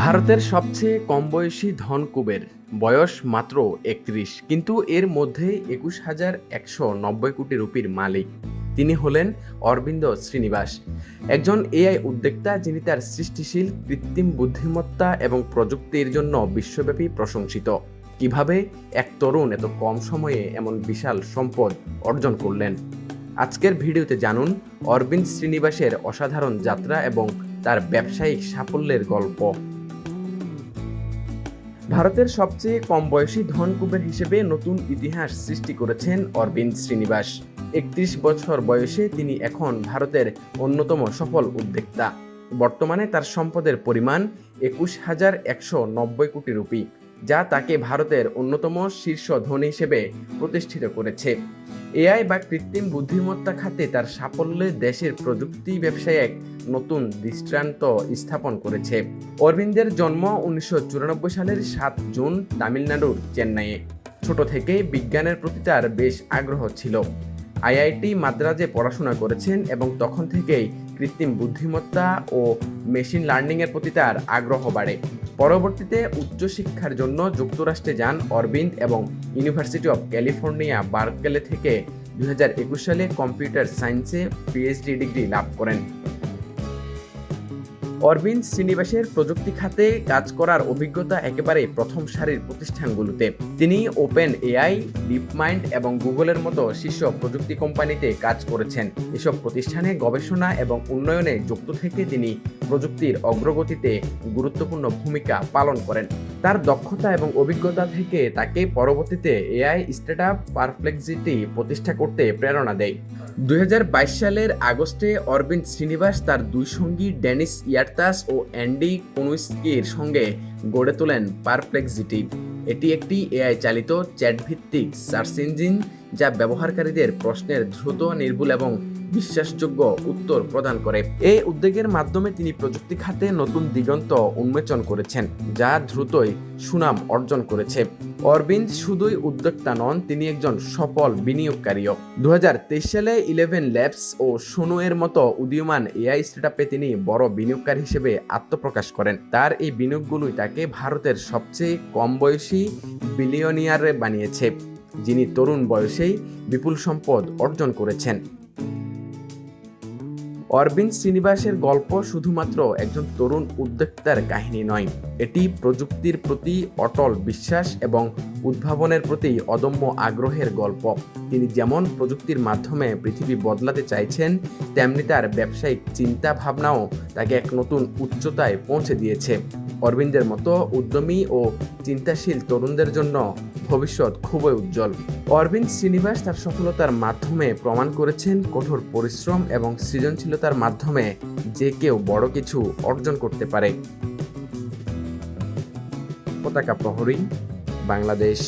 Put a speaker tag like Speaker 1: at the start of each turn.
Speaker 1: ভারতের সবচেয়ে কম বয়সী ধন কুবের বয়স মাত্র একত্রিশ, কিন্তু এর মধ্যে একুশ হাজার একশো নব্বই কোটি রুপির মালিক। তিনি হলেন অরবিন্দ শ্রীনিবাস, একজন এআই উদ্যোক্তা যিনি তার সৃষ্টিশীল কৃত্রিম বুদ্ধিমত্তা এবং প্রযুক্তির জন্য বিশ্বব্যাপী প্রশংসিত। কীভাবে এক তরুণ এত কম সময়ে এমন বিশাল সম্পদ অর্জন করলেন? আজকের ভিডিওতে জানুন অরবিন্দ শ্রীনিবাসের অসাধারণ যাত্রা এবং তার ব্যবসায়িক সাফল্যের গল্প। ভারতের সবচেয়ে কম বয়সী ধন কুবের হিসেবে নতুন ইতিহাস সৃষ্টি করেছেন অরবিন্দ শ্রীনিবাস। একত্রিশ বছর বয়সে তিনি এখন ভারতের অন্যতম সফল উদ্যোক্তা। বর্তমানে তার সম্পদের পরিমাণ একুশ হাজার একশো নব্বই কোটি রুপি। যা তাকে ভারতের অন্যতম শীর্ষ ধনী হিসেবে প্রতিষ্ঠিত করেছে। এআই বা কৃত্রিম বুদ্ধিমত্তা খাতে তার সাফল্যে দেশের প্রযুক্তি ব্যবসায় এক নতুন দৃষ্টান্ত স্থাপন করেছে। অরবিন্দের জন্ম উনিশশো চুরানব্বই সালের সাত জুন তামিলনাড়ুর চেন্নাইয়ে। ছোট থেকে বিজ্ঞানের প্রতি তার বেশ আগ্রহ ছিল। আইআইটি মাদ্রাজে পড়াশোনা করেছেন এবং তখন থেকেই কৃত্রিম বুদ্ধিমত্তা ও মেশিন লার্নিংয়ের প্রতি তার আগ্রহ বাড়ে। পরবর্তীতে উচ্চশিক্ষার জন্য যুক্তরাষ্ট্রে যান অরবিন্দ এবং ইউনিভার্সিটি অফ ক্যালিফোর্নিয়া বার্কলে থেকে দু হাজার একুশ সালে কম্পিউটার সায়েন্সে পিএইচডি ডিগ্রি লাভ করেন। অরবিন্দ শ্রীনিবাসের প্রযুক্তি খাতে কাজ করার অভিজ্ঞতা একেবারে প্রথম সারির প্রতিষ্ঠানগুলোতে। তিনি ওপেন এআই, ডিপমাইন্ড এবং গুগলের মতো শীর্ষ প্রযুক্তি কোম্পানিতে কাজ করেছেন। এসব প্রতিষ্ঠানে গবেষণা এবং উন্নয়নে যুক্ত থেকে তিনি প্রযুক্তির অগ্রগতিতে গুরুত্বপূর্ণ ভূমিকা পালন করেন। তার দক্ষতা এবং অভিজ্ঞতা থেকে তাকে পরবর্তীতে এআই স্টার্টআপ পারফ্লেক্সিটি প্রতিষ্ঠা করতে প্রেরণা দেয়। দুই হাজার বাইশ সালের আগস্টে অরবিন্দ শ্রীনিবাস তার দুই সঙ্গী ডেনিস ইয়ারতাস ও অ্যান্ডি কোনুইস্কির সঙ্গে গড়ে তোলেন পারপ্লেক্সিটি। এটি একটি এআই চালিত চ্যাট ভিত্তিক সার্চ ইঞ্জিন যা ব্যবহারকারীদের প্রশ্নের দ্রুত, নির্ভুল এবং বিশ্বাসযোগ্য উত্তর প্রদান করে। এই উদ্যোগের মাধ্যমে তিনি প্রযুক্তি খাতে নতুন দিগন্ত উন্মোচন করেছেন, যা দ্রুতই সুনাম অর্জন করেছে। অরবিন্দ শুধুই উদ্যোক্তা নন, তিনি একজন সফল বিনিয়োগকারীও। দু হাজার তেইশ সালে ইলেভেন ল্যাবস ও সোনো এর মতো উদীয়মান এআই স্টার্টআপে তিনি বড় বিনিয়োগকারী হিসেবে আত্মপ্রকাশ করেন। তার এই বিনিয়োগগুলোই তাকে ভারতের সবচেয়ে কম বয়সী বিলিয়নিয়ারে বানিয়েছে। যিনি তরুণ বয়সেই বিপুল সম্পদ অর্জন করেছেন। অরবিন্দ শ্রীনিবাসের গল্প শুধুমাত্র একজন তরুণ উদ্যোক্তার কাহিনী নয়, এটি প্রযুক্তির প্রতি অটল বিশ্বাস এবং উদ্ভাবনের প্রতি অদম্য আগ্রহের গল্প। তিনি যেমন প্রযুক্তির মাধ্যমে পৃথিবী বদলাতে চাইছেন, তেমনি তার ব্যবসায়িক চিন্তা ভাবনাও তাকে এক নতুন উচ্চতায় পৌঁছে দিয়েছে। অরবিন্দের মতো উদ্যমী ও চিন্তাশীল তরুণদের জন্য ভবিষ্যৎ খুবই উজ্জ্বল। অরবিন্দ শ্রীনিবাস তার সফলতার মাধ্যমে প্রমাণ করেছেন কঠোর পরিশ্রম এবং সৃজনশীলতার মাধ্যমে যে কেউ বড় কিছু অর্জন করতে পারে। পতাকা প্রহরী, বাংলাদেশ।